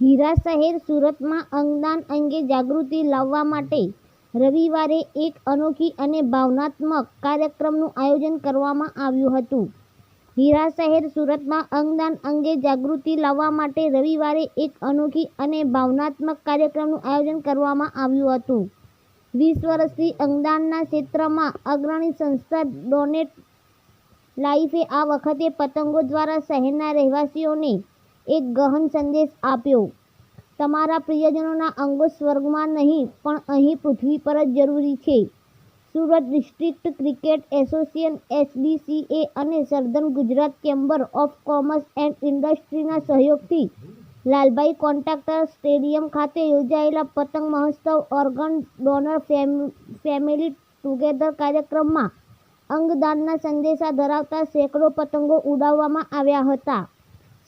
હીરા શહેર સુરતમાં અંગદાન અંગે જાગૃતિ લાવવા માટે રવિવારે એક અનોખી અને ભાવનાત્મક કાર્યક્રમનું આયોજન કરવામાં આવ્યું હતું. હીરા શહેર સુરતમાં અંગદાન અંગે જાગૃતિ લાવવા માટે રવિવારે એક અનોખી અને ભાવનાત્મક કાર્યક્રમનું આયોજન કરવામાં આવ્યું હતું. વીસ વર્ષથી અંગદાનના ક્ષેત્રમાં અગ્રણી સંસ્થા ડોનેટ લાઈફે આ વખતે પતંગો દ્વારા શહેરના રહેવાસીઓને એક ગહન સંદેશ આપ્યો. તમારા પ્રિયજનોના અંગો સ્વર્ગમાં નહીં, પણ અહીં પૃથ્વી પર જ જરૂરી છે. Surat district cricket association, SDCA અને southern Gujarat chamber of commerce and ઇન્ડસ્ટ્રીના સહયોગથી લાલભાઈ કોન્ટ્રાક્ટર સ્ટેડિયમ ખાતે યોજાયેલા પતંગ મહોત્સવ ઓર્ગન ડોનર ફેમિલી ટુગેધર કાર્યક્રમમાં અંગદાનના સંદેશા ધરાવતા સેંકડો પતંગો ઉડાવવામાં આવ્યા હતા.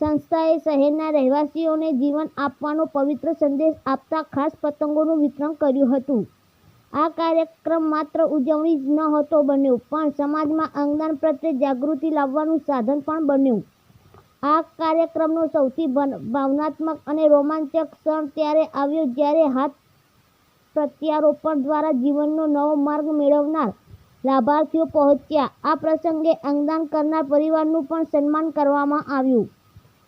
સંસ્થાએ શહેરના રહેવાસીઓને જીવન આપવાનો પવિત્ર સંદેશ આપતા ખાસ પતંગોનું વિતરણ કર્યું હતું. આ કાર્યક્રમ માત્ર ઉજવણી જ નહોતો બન્યો, પણ સમાજમાં અંગદાન પ્રત્યે જાગૃતિ લાવવાનું સાધન પણ બન્યું. આ કાર્યક્રમનો સૌથી ભાવનાત્મક અને રોમાંચક ક્ષણ ત્યારે આવ્યો જ્યારે હાથ પ્રત્યારોપણ દ્વારા જીવનનો નવો માર્ગ મેળવનાર લાભાર્થીઓ પહોંચ્યા. આ પ્રસંગે અંગદાન કરનાર પરિવારનું પણ સન્માન કરવામાં આવ્યું.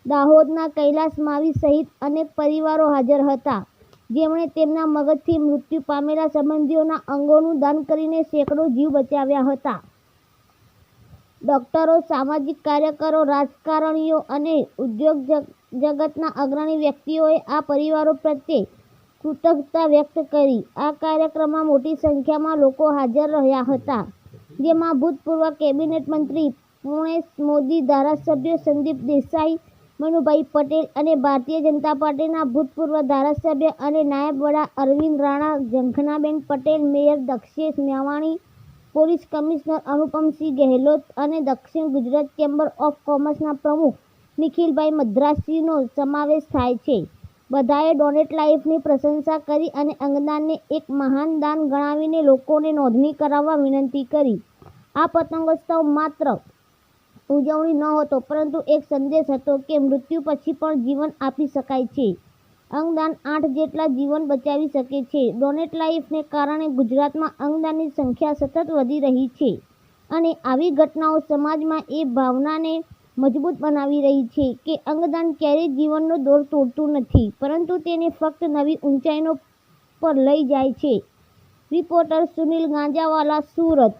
દાહોદના કૈલાસ માવી સહિત અનેક પરિવારો હાજર હતા. જેમણે તેમના મગજથી મૃત્યુ પામેલા સંબંધીઓના અંગોનું દાન કરીને સેંકડો જીવ બચાવ્યા હતા. ડોક્ટરો, સામાજિક કાર્યકરો, રાજકારણીઓ અને ઉદ્યોગ જગતના અગ્રણી વ્યક્તિઓએ આ પરિવારો પ્રત્યે કૃતજ્ઞતા વ્યક્ત કરી. આ કાર્યક્રમમાં મોટી સંખ્યામાં લોકો હાજર રહ્યા હતા, જેમાં ભૂતપૂર્વ કેબિનેટ મંત્રી પૂર્ણેશ મોદી, ધારાસભ્ય સંદીપ દેસાઈ મનુભાઈ પટેલ અને ભારતીય જનતા પાર્ટીના ભૂતપૂર્વ ધારાસભ્ય અને નાયબ વડા Arvind Rana, Zankhanaben Patel, mayor Dakshesh Mewani police commissioner Anupamsinh Gehlot અને દક્ષિણ ગુજરાત ચેમ્બર ઓફ કોમર્સના પ્રમુખ નિખિલભાઈ મદ્રાસીનો સમાવેશ થાય છે. બધાએ ડોનેટ લાઈફની પ્રશંસા કરી અને અંગદાનને એક મહાન દાન ગણાવીને લોકોને નોંધણી કરાવવા વિનંતી કરી. આ પતંગોત્સવ માત્ર ઉજવણી નહોતો પરંતુ એક સંદેશ હતો કે મૃત્યુ પછી પણ જીવન આપી શકાય છે. અંગદાન આઠ જેટલા જીવન બચાવી શકે છે. ડોનેટ લાઇફને કારણે ગુજરાતમાં અંગદાનની સંખ્યા સતત વધી રહી છે અને આવી ઘટનાઓ સમાજમાં એ ભાવનાને મજબૂત બનાવી રહી છે કે અંગદાન ક્યારેય જીવનનો દોર તોડતું નથી, પરંતુ તેને ફક્ત નવી ઊંચાઈનો પર લઈ જાય છે. રિપોર્ટર સુનિલ ગાંજાવાલા, સુરત.